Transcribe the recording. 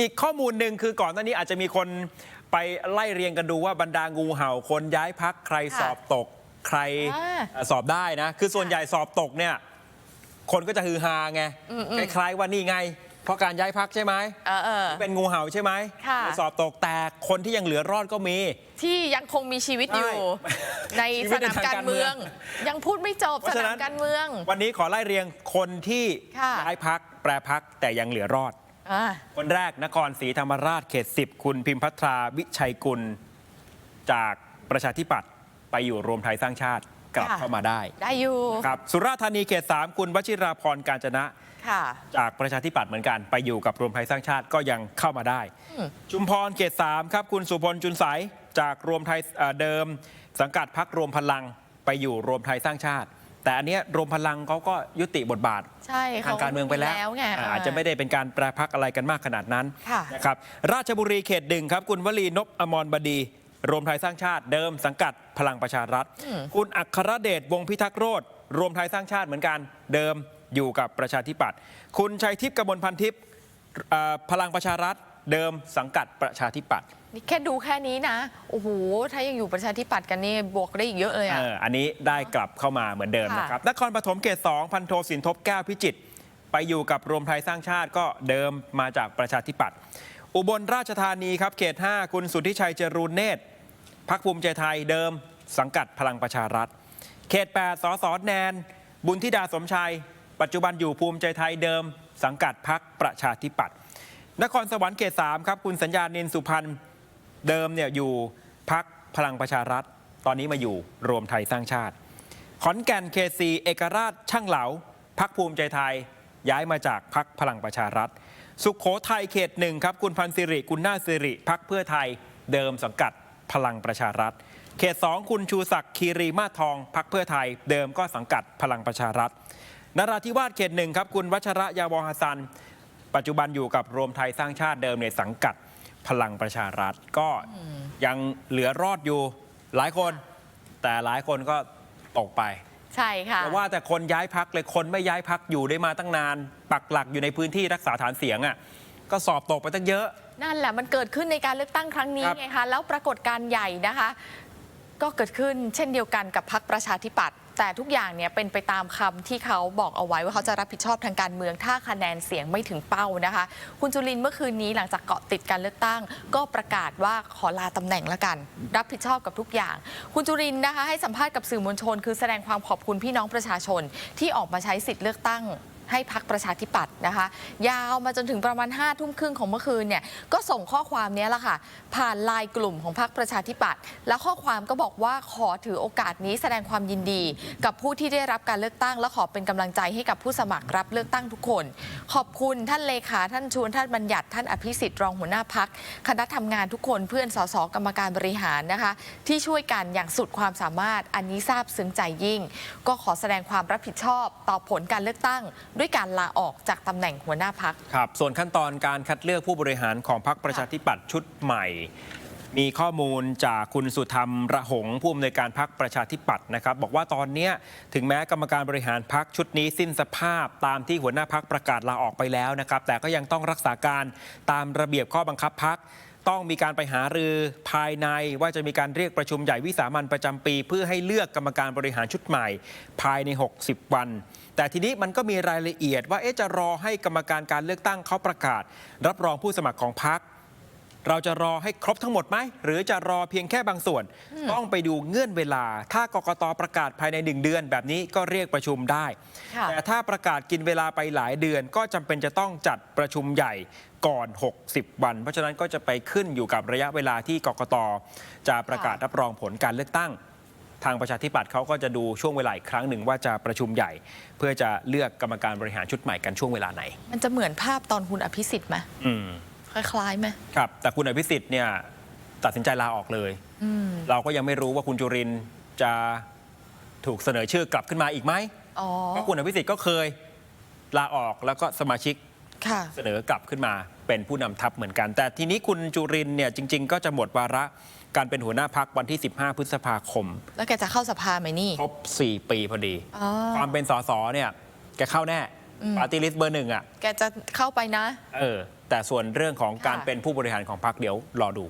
อีกข้อมูลหนึ่งคือก่อนหน้านี้อาจจะมีคนไปไล่เรียงกันดูว่าบรรดางูเห่าคนย้ายพักใครค่ะสอบตกใครอ่าเอ่อสอบได้นะ คือส่วนใหญ่สอบตกเนี่ย คนก็จะฮือฮาไงอืมอืมคล้ายๆว่านี่ไง เพราะการย้ายพักใช่ไหมเออเออเป็นงูเห่าใช่ไหมค่ะสอบตกแต่คนที่ยังเหลือรอดก็มี ที่ยังคงมีชีวิตอยู่ใช่ในชีสวิตในนามทางการการเมืเมือองงยังพูดไม่จบเพสราะฉะนานั้มนการเมือง วันนี้ขอไล่เรียงคนที่ค่ะย้ายพักแปรพักแต่ยังเหลือรอด อ่าคนแรกนครศรีธรรมราชเขต 10 คุณพิมพัทราวิชัยกุล จากประชาธิปัตย์ไปอยู่รวมไทยสร้างชาติกลับค่ะ เข้ามาได้ได้อยู่ครับสุราษฎร์ธานีเขต 3 คุณวชิราพรการจนะ ค่ะ จากประชาธิปัตย์เหมือนกันไปอยู่กับรวมไทยสร้างชาติก็ยังเข้ามาได้ อืม ชุมพรเขต3ครับ คุณสุพลจุนใสายจากรวมไทยเอ่อเดิม สังกัดพักรวมพลังไปอยู่รวมไทยสร้างชาติ แต่อันเนี้ยรวมพลังเขาก็ยุติบทบาท ใช่ทางการเมืองไปแล้ว ไง อ่าอาจจะไม่ได้เป็นการแปรพักอะไรกันมากขนาดนั้นค่ะ นะครับ ราชบุรีเขตหนึ่งครับ คุณวลีนพอมรบดี รวมไทยสร้างชาติเดิมสังกัดพลังประชารัฐอืมคุณอัครเดชวงศ์พิทักษ์โรธรวมไทยสร้างชาติเหมือนกันเดิมอยู่กับประชาธิปัตย์คุณชัยทิพย์กมลพันทิพย์เอ่อพลังประชารัฐ เดิมสังกัดประชาธิปัตย์นี่แค่ดูแค่นี้นะ โอ้โห ถ้ายังอยู่ประชาธิปัตย์กันนี่บวกได้อีกเยอะเลยอะ เอออันนี้ได้กลับเข้ามาเหมือนเดิมค่ะ นะครับนครปฐมเขตสองพันโทสินทบแก้วพิจิตรไปอยู่กับรวมไทยสร้างชาติก็เดิมมาจากประชาธิปัตย์อุบลราชธานีครับเขต 5 คุณสุทธิชัยเจรูนเนตรพักภูมิใจไทยเดิม สังกัดพลังประชารัฐ เขต 8 สสแนน บุญธิดาสมชัย ปัจจุบันอยู่ภูมิใจไทยเดิม สังกัดพักประชาธิปัตย์ นครสวรรค์เขต3ครับ คุณสัญญานินสุพรรณเดิมเนี่ยอยู่พักพลังประชารัฐ ตอนนี้มาอยู่รวมไทยสร้างชาติ ขอนแก่นเคซีเอกราชช่างเหลาพักภูมิใจไทยย้ายมาจากพักพลังประชารัฐ สุขโขทัยเขตหนึ่งครับ คุณพันธ์สิริกุลนาถสิริพักเพื่อไทยเดิมสังกัดพลังประชารัฐ เขตสองคุณชูศักดิ์คีรีมาทองพักเพื่อไทย เดิมก็สังกัดพลังประชารัฐนราธิวาสเขตหนึ่งครับ คุณวัชระยาวอฮัสัน ปัจจุบันอยู่กับรวมไทยสร้างชาติเดิมในสังกัดพลังประชารัฐก็ยังเหลือรอดอยู่หลายคน แต่หลายคนก็ตกไป ใช่ค่ะแต่ว่าแต่คนย้ายพักเลยคนไม่ย้ายพักอยู่ได้มาตั้งนาน ปักหลักอยู่ในพื้นที่รักษาฐานเสียงอะก็สอบตกไปตั้งเยอะ นั่นแหละมันเกิดขึ้นในการเลือกตั้งครั้งนี้ครับไงคะแล้วปรากฏการณ์ใหญ่นะคะ ก็เกิดขึ้นเช่นเดียวกันกับพรรคประชาธิปัตย์ แต่ทุกอย่างเนี่ยเป็นไปตามคำที่เขาบอกเอาไว้ว่าเขาจะรับผิดชอบทางการเมือง ถ้าคะแนนเสียงไม่ถึงเป้านะคะ คุณจุลินเมื่อคืนนี้หลังจากเกาะติดการเลือกตั้ง ก็ประกาศว่าขอลาตำแหน่งละกัน รับผิดชอบกับทุกอย่าง คุณจุลินนะคะให้สัมภาษณ์กับสื่อมวลชน คือแสดงความขอบคุณพี่น้องประชาชนที่ออกมาใช้สิทธิ์เลือกตั้ง ให้พักประชาธิปัตย์นะคะ ยาวมาจนถึงประมาณ5้าทุ่มครึ่งของเมื่อคืนเนี่ยก็ส่งข้อความนี้แหละค่ะ ผ่านไลน์กลุ่มของพักประชาธิปัตย์แล้วข้อความก็บอกว่าขอถือโอกาสนี้แสดงความยินดี กับผู้ที่ได้รับการเลือกตั้ง และขอเป็นกำลังใจให้กับผู้สมัครรับเลือกตั้งทุกคน ขอบคุณท่านเลขาท่านชวนท่านบัญญัติท่านอภิสิทธิ์รองหัวหน้าพักคณะทำงานทุกคนเพื่อนสสกรรมการบริหารนะคะ ที่ช่วยกันอย่างสุดความสามารถอันนี้ซาบซึ้งใจยิ่ง ก็ขอแสดงความรับผิดชอบต่อผลการเลือกตั้งด้วยการลาออกจากตำแหน่งหัวหน้าพัก ครับ ส่วนขั้นตอนการคัดเลือกผู้บริหารของพรรคประชาธิปัตย์ชุดใหม่ มีข้อมูลจากคุณสุธรรมระหงผู้อำนวยการพรรคประชาธิปัตย์นะครับ บอกว่าตอนเนี้ยถึงแม้กรรมการบริหารพรรคชุดนี้สิ้นสภาพตามที่หัวหน้าพรรคประกาศลาออกไปแล้วนะครับ แต่ก็ยังต้องรักษาการตามระเบียบข้อบังคับพรรค ต้องมีการไปหารือภายในว่าจะมีการเรียกประชุมใหญ่วิสามันประจำปี เพื่อให้เลือกกรรมการบริหารชุดใหม่ ภายใน 60 วัน แต่ทีนี้มันก็มีรายละเอียดว่าเอจะรอให้กรรมการการเลือกตั้งเขาประกาศ รับรองผู้สมัครของพรรค เราจะรอให้ครบทั้งหมดไหม หรือจะรอเพียงแค่บางส่วน ต้องไปดูเงื่อนเวลา ถ้ากกตประกาศภายในหนึ่งเดือน แบบนี้ก็เรียกประชุมได้ค่ะแต่ถ้าประกาศกินเวลาไปหลายเดือน ก็จำเป็นจะต้องจัดประชุมใหญ่ก่อน 60 วัน เพราะฉะนั้นก็จะไปขึ้นอยู่กับระยะเวลาที่กกตจะประกาศรับรองผลการเลือกตั้งทางประชาธิปัตย์เขาก็จะดูช่วงเวลาอีกครั้งหนึ่งว่าจะประชุมใหญ่ เพื่อจะเลือกกรรมการบริหารชุดใหม่กันช่วงเวลาไหน มันจะเหมือนภาพตอนคุณอภิสิทธิ์ไหมอืม คล้ายๆไหมครับ แต่คุณอภิสิทธิ์เนี่ยตัดสินใจลาออกเลย อืมเราก็ยังไม่รู้ว่าคุณจุรินทร์จะถูกเสนอชื่อกลับขึ้นมาอีกไหมอ๋อเพราะคุณอภิสิทธิ์ก็เคยลาออกแล้วก็สมาชิก ค่ะ เสนอกลับขึ้นมาเป็นผู้นำทัพเหมือนกัน แต่ทีนี้คุณจุรินทร์เนี่ยจริง ๆ ก็จะหมดวาระการเป็นหัวหน้าพักวันที่ 15 พฤษภาคม แล้วแกจะเข้าสภาไหมนี่ ครบ 4 ปีพอดี อ๋อ ความเป็นสสเนี่ยแกเข้าแน่อืม ปาร์ตี้ลิสต์เบอร์หนึ่งอะแกจะเข้าไปนะ เออแต่ส่วนเรื่องของการค่ะ เป็นผู้บริหารของพรรคเดี๋ยวรอดู